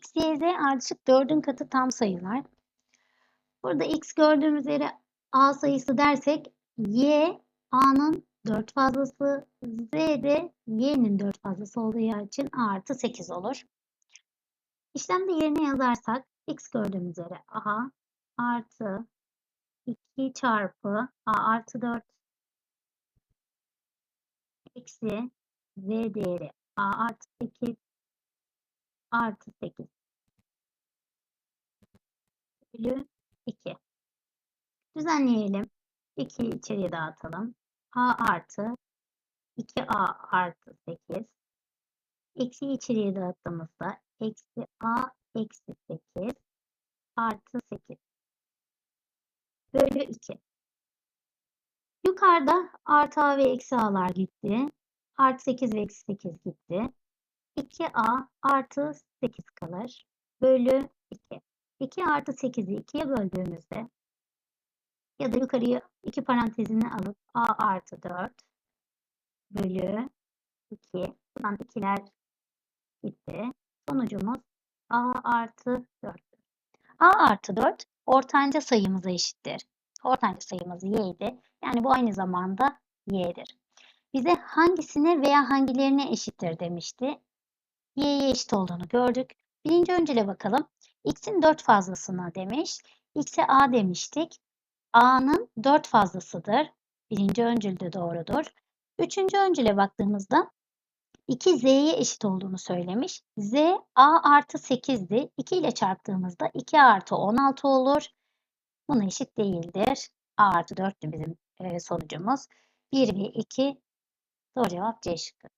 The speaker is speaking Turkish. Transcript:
x, y, z ardışık 4'ün katı tam sayılar. Burada x gördüğümüz yere a sayısı dersek y a'nın 4 fazlası, z de y'nin 4 fazlası olduğu için a artı 8 olur. İşlemde yerine yazarsak x gördüğümüz yere a artı 2 çarpı a artı 4 eksi z değeri a artı 8 artı 8 bölü 2. Düzenleyelim. 2'yi içeriye dağıtalım. a artı 2a artı 8 eksiyi içeriye dağıttığımızda eksi a eksi 8 artı 8 bölü 2. Yukarıda artı a ve eksi a'lar gitti. Artı 8 ve eksi 8 gitti. 2a artı 8 kalır. Bölü 2. 2 artı 8'i 2'ye böldüğümüzde ya da yukarıya 2 parantezini alıp a artı 4 bölü 2. Buradan 2'ler gitti. Sonucumuz a artı 4. a artı 4 ortanca sayımıza eşittir. Ortanca sayımız y'ydi. Yani bu aynı zamanda y'dir. Bize hangisine veya hangilerine eşittir demişti. Y'ye eşit olduğunu gördük. Birinci öncele bakalım. x'in 4 fazlasına demiş. x'e a demiştik. a'nın 4 fazlasıdır. Birinci öncül de doğrudur. Üçüncü öncüle baktığımızda 2 z'ye eşit olduğunu söylemiş. z a artı 8'di. 2 ile çarptığımızda 2 artı 16 olur. Buna eşit değildir. a artı 4'tü bizim e, sonucumuz. 1 ve 2 doğru cevap C şıkkı.